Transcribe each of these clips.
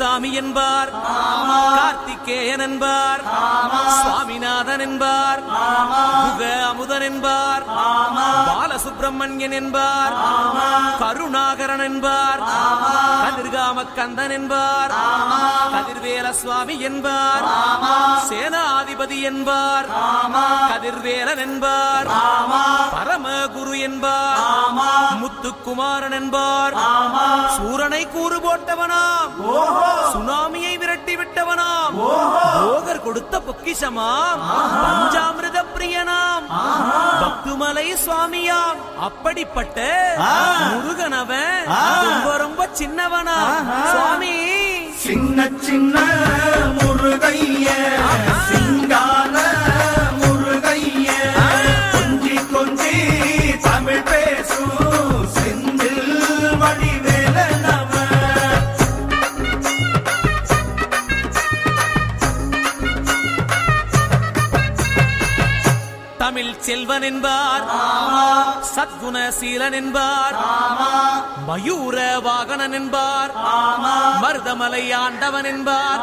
சுப்பிரமணிய சாமி என்பார். கார்த்திகேயன் என்பார். சுவாமிநாதன் என்பார். முக அமுதன் என்பார். பாலசுப்பிரமணியன் என்பார். கருணாகரன் என்பார். கதிர்காம கந்தன் என்பார். கதிர்வேல சுவாமி என்பார். சேனாதிபதி என்பார். கதிர்வேலன் என்பார். பரமகுரு என்பார். முத்துக்குமாரன் என்பார். சூரனை கூறு போட்டவனாம். சுனாமியை பொக்கிஷமாம் பஞ்சாமிரத பிரியனாம் பக்துமலை சுவாமியாம். அப்படிப்பட்ட முருகனவன் ரொம்ப ரொம்ப சின்னவனா சுவாமி. சின்ன சின்ன முருகைய. செல்வன் என்பார் சத்குணசீலன் என்பார் மயூர வாகனன் என்பார் மருதமலை ஆண்டவன் என்பார்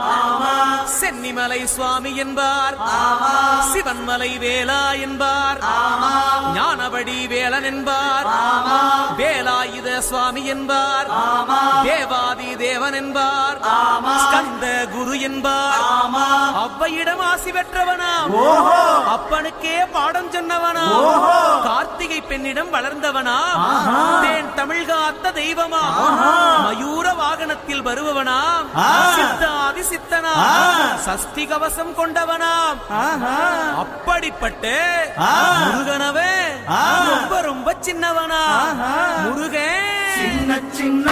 சென்னிமலை சுவாமி என்பார் சிவன்மலை வேலா என்பார் ஞானவடி வேலன் என்பார். வேலாயுத சுவாமி என்பார். தேவாதி தேவன் என்பார். ஸ்கந்த குரு என்பார். அவ்வையிடம் ஆசி பெற்றவனாம். அப்பனுக்கே பாடம் சொன்னவனா கார்த்திகை பெண்ணிடம் வளர்ந்தவனா தேன் தமிழ் காத்த தெய்வமா மயூர வாகனத்தில் வருபவனாம். சித்தாதி சித்தனா சஷ்டி கவசம் கொண்டவனாம். அப்படிப்பட்ட முருகனவே ரொம்ப ரொம்ப சின்னவனா? முருகன் சின்ன சின்ன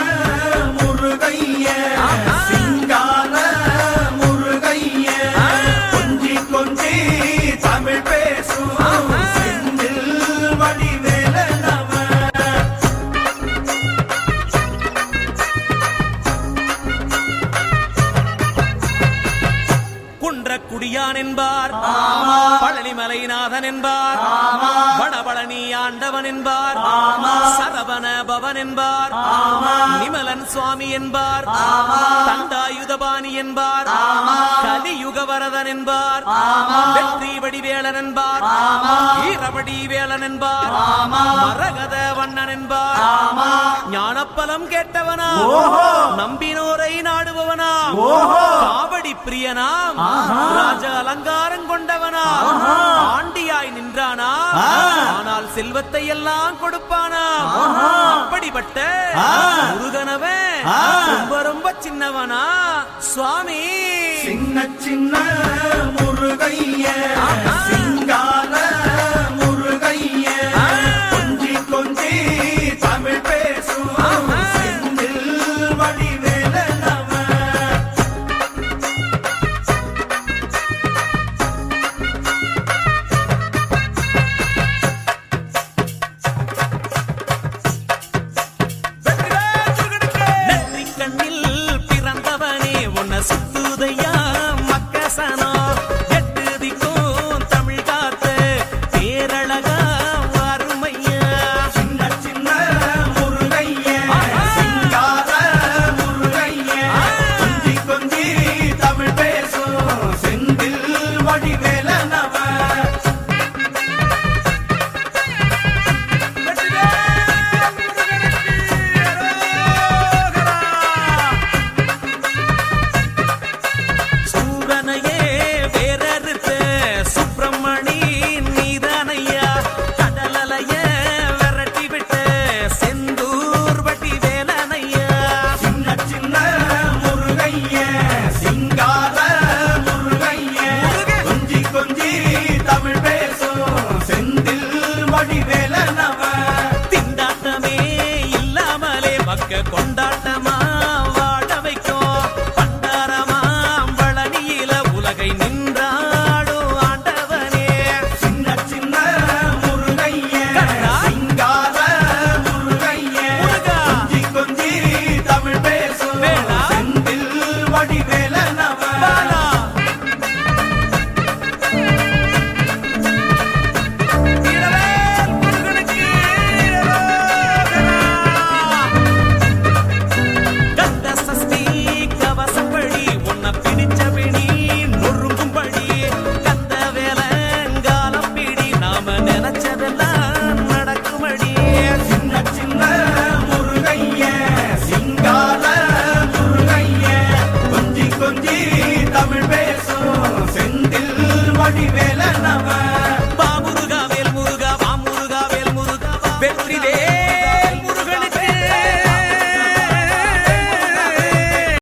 முருகைய. குடியான் என்பார். பழனிமலைநாதன் என்பார் வடபழனி ஆண்டவன் என்பார். சரவண பவன் என்பார். சுவாமி என்பார். தண்டாயுதபாணி என்பார். கலியுக வரதன் என்பார். வெற்றி வடிவேலன் என்பார். வீரவடி வேலன் என்பார். மரகத வண்ணன் என்பார். ஞானப்பலம் கேட்டவனா நம்பினோரை நாடுபவனா காவடி பிரியனாம். ராஜ அலங்காரம் கொண்டவனா ஆண்டியாய் நின்றானா ஆனால் செல்வத்தை எல்லாம் கொடுப்பானா அப்படிப்பட்ட முருகனவன் ரொம்ப ரொம்ப சின்னவனா? சுவாமி. சின்ன சின்ன முருகைய. தமிழ் பேசும். செந்தில் வடிவேல நம